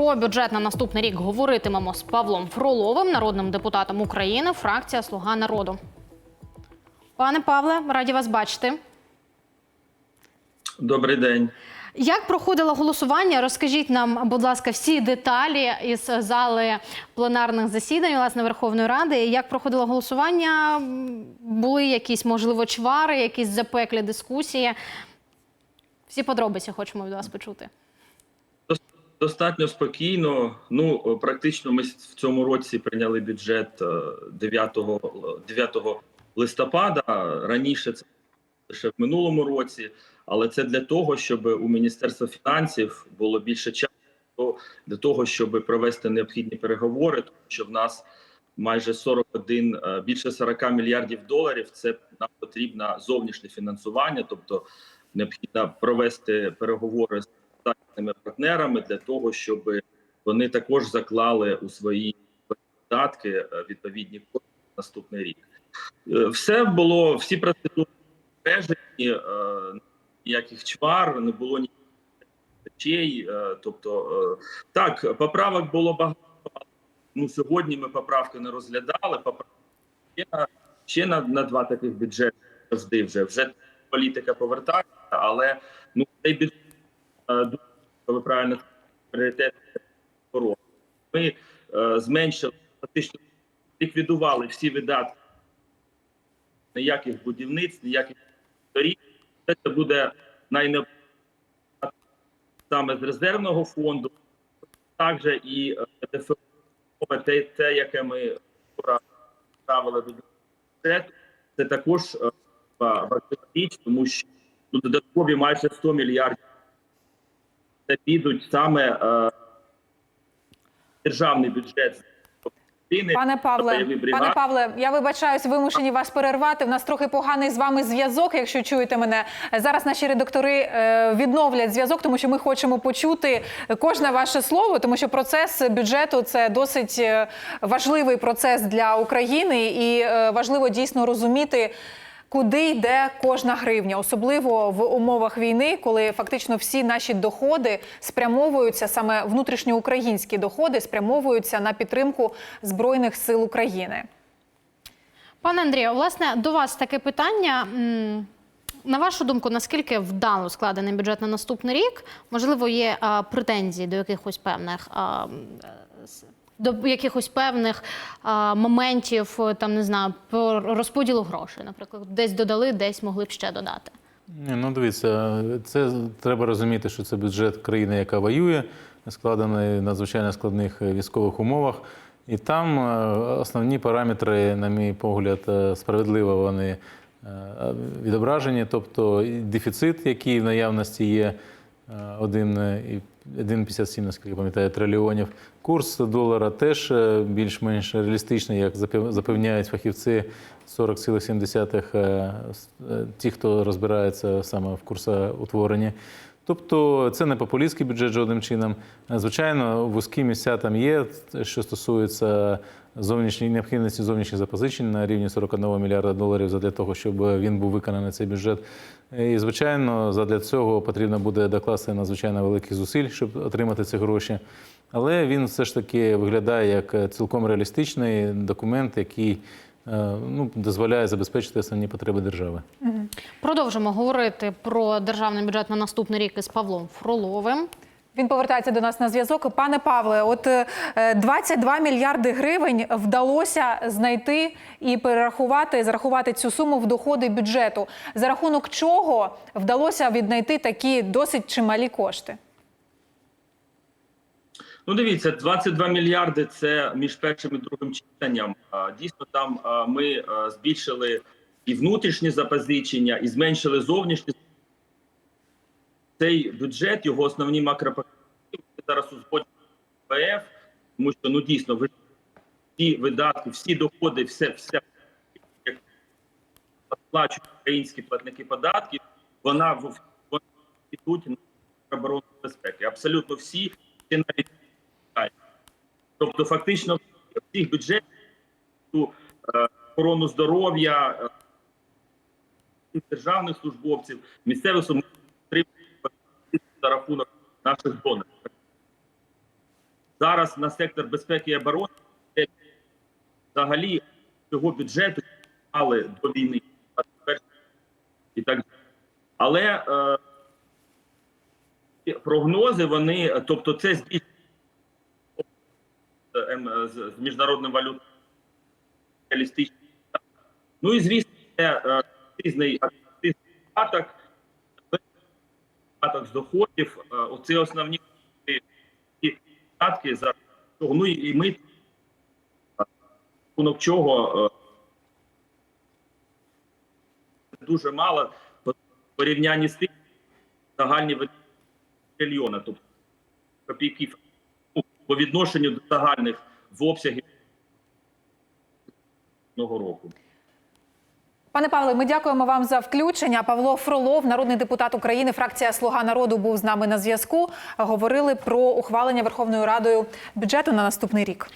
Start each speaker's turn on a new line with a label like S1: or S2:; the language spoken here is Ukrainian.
S1: Про бюджет на наступний рік говоритимемо з Павлом Фроловим, народним депутатом України, фракція Слуга народу. Пане Павле, раді вас бачити.
S2: Добрий день.
S1: Як проходило голосування? Розкажіть нам, будь ласка, всі деталі із зали пленарних засідань власне Верховної Ради. Як проходило голосування? Були якісь можливо чвари, якісь запеклі дискусії? Всі подробиці хочемо від вас почути.
S2: Достатньо спокійно. Ну, практично ми в цьому році прийняли бюджет е, 9, 9 листопада. Раніше це лише в минулому році, але це для того, щоб у Міністерства фінансів було більше часу для того, щоб провести необхідні переговори, тому що в нас майже 41, е, більше 40 мільярдів доларів. Це нам потрібно зовнішнє фінансування, тобто необхідно провести переговори з західними партнерами для того, щоб вони також заклали у свої видатки е, відповідні кошти наступний рік. Е, Все було, всі процедури збережені, е, ніяких чвар, не було ніяких речей. Тобто, так, поправок було багато. Ну, сьогодні ми поправки не розглядали. Поправки ще на, ще на, на два таких бюджети завжди вже. Вже політика повертається, але ну, цей бюджет дуже, ви правильно пріоритет оборони. Ми е, зменшили фактично ліквідували всі видатки. Ніяких будівництв, ніяких доріг. Це буде найнеобхідніше саме з резервного фонду, також і е, ДФО, те, те, яке ми вчора ставили до бюджету, це також е, важлива річ, тому що додаткові майже 100 мільярдів підуть саме е, державний бюджет.
S3: Пане Павле, пане Павле, я вибачаюсь, вимушені вас перервати. У нас трохи поганий з вами зв'язок. Якщо чуєте мене зараз, наші редактори е, відновлять зв'язок, тому що ми хочемо почути кожне ваше слово, тому що процес бюджету це досить е, важливий процес для України, і е, важливо дійсно розуміти. Куди йде кожна гривня, особливо в умовах війни, коли фактично всі наші доходи спрямовуються саме внутрішньоукраїнські доходи, спрямовуються на підтримку збройних сил України.
S1: Пане Андрію, власне, до вас таке питання. На вашу думку, наскільки вдало складений бюджет на наступний рік? Можливо, є а, претензії до якихось певних а, до якихось певних а, моментів, е, там не знаю, по розподілу грошей, наприклад, десь додали, десь могли б ще додати.
S4: Ну дивіться, це треба розуміти, що це бюджет країни, яка воює, складений в надзвичайно складних е, військових умовах. І там е, основні параметри, на мій погляд, справедливо вони відображені. Тобто дефіцит, який в наявності є, 1,57, наскільки я пам'ятаю, трильйонів. Курс долара теж е, більш-менш реалістичний, як запевняють фахівці 40,7 е, с- е, ті, хто розбирається саме в курсоутворенні. Тобто це не популістський бюджет жодним чином. Звичайно, вузькі місця там є, що стосується зовнішньої необхідності зовнішніх запозичень на рівні 41 мільярда доларів для того, щоб він був виконаний цей бюджет. І звичайно, задля цього потрібно буде докласти надзвичайно великих зусиль, щоб отримати ці гроші. Але він все ж таки виглядає як цілком реалістичний документ, який ну, дозволяє забезпечити основні потреби держави.
S1: Продовжимо говорити про державний бюджет на наступний рік із Павлом Фроловим.
S3: Він повертається до нас на зв'язок. Пане Павле, от е, 22 мільярди гривень вдалося знайти і перерахувати, зарахувати цю суму в доходи бюджету. За рахунок чого вдалося віднайти такі досить чималі кошти?
S2: Ну, дивіться, 22 мільярди це між першим і другим читанням. Дійсно, там ми збільшили і внутрішні запозичення, і зменшили зовнішні. Цей бюджет, його основні макропоказники зараз узгоджені ПФ, тому що ну дійсно ви всі видатки, всі доходи, все, все як сплачують українські платники податків, вона в вона йдуть на оборону безпеки. Абсолютно всі навіть Тобто, фактично, всіх бюджетів е, охорону здоров'я е, державних службовців, місцевих за рахунок наших донорів. зараз на сектор безпеки і оборони взагалі цього бюджету мали до війни 21 і так далі. Але е, прогнози вони, тобто, це збільшення з, з міжнародним валютним. Ну і звісно, це е, різний податок, податок з доходів. Е, оце основні податки за. Ну і, ми рахунок чого е, дуже мало по порівнянні з тим загальні трильйона, тобто копійки по відношенню до загальних в обсягі року.
S3: Пане Павле, ми дякуємо вам за включення. Павло Фролов, народний депутат України, фракція Слуга народу, був з нами на зв'язку. Говорили про ухвалення Верховною Радою бюджету на наступний рік.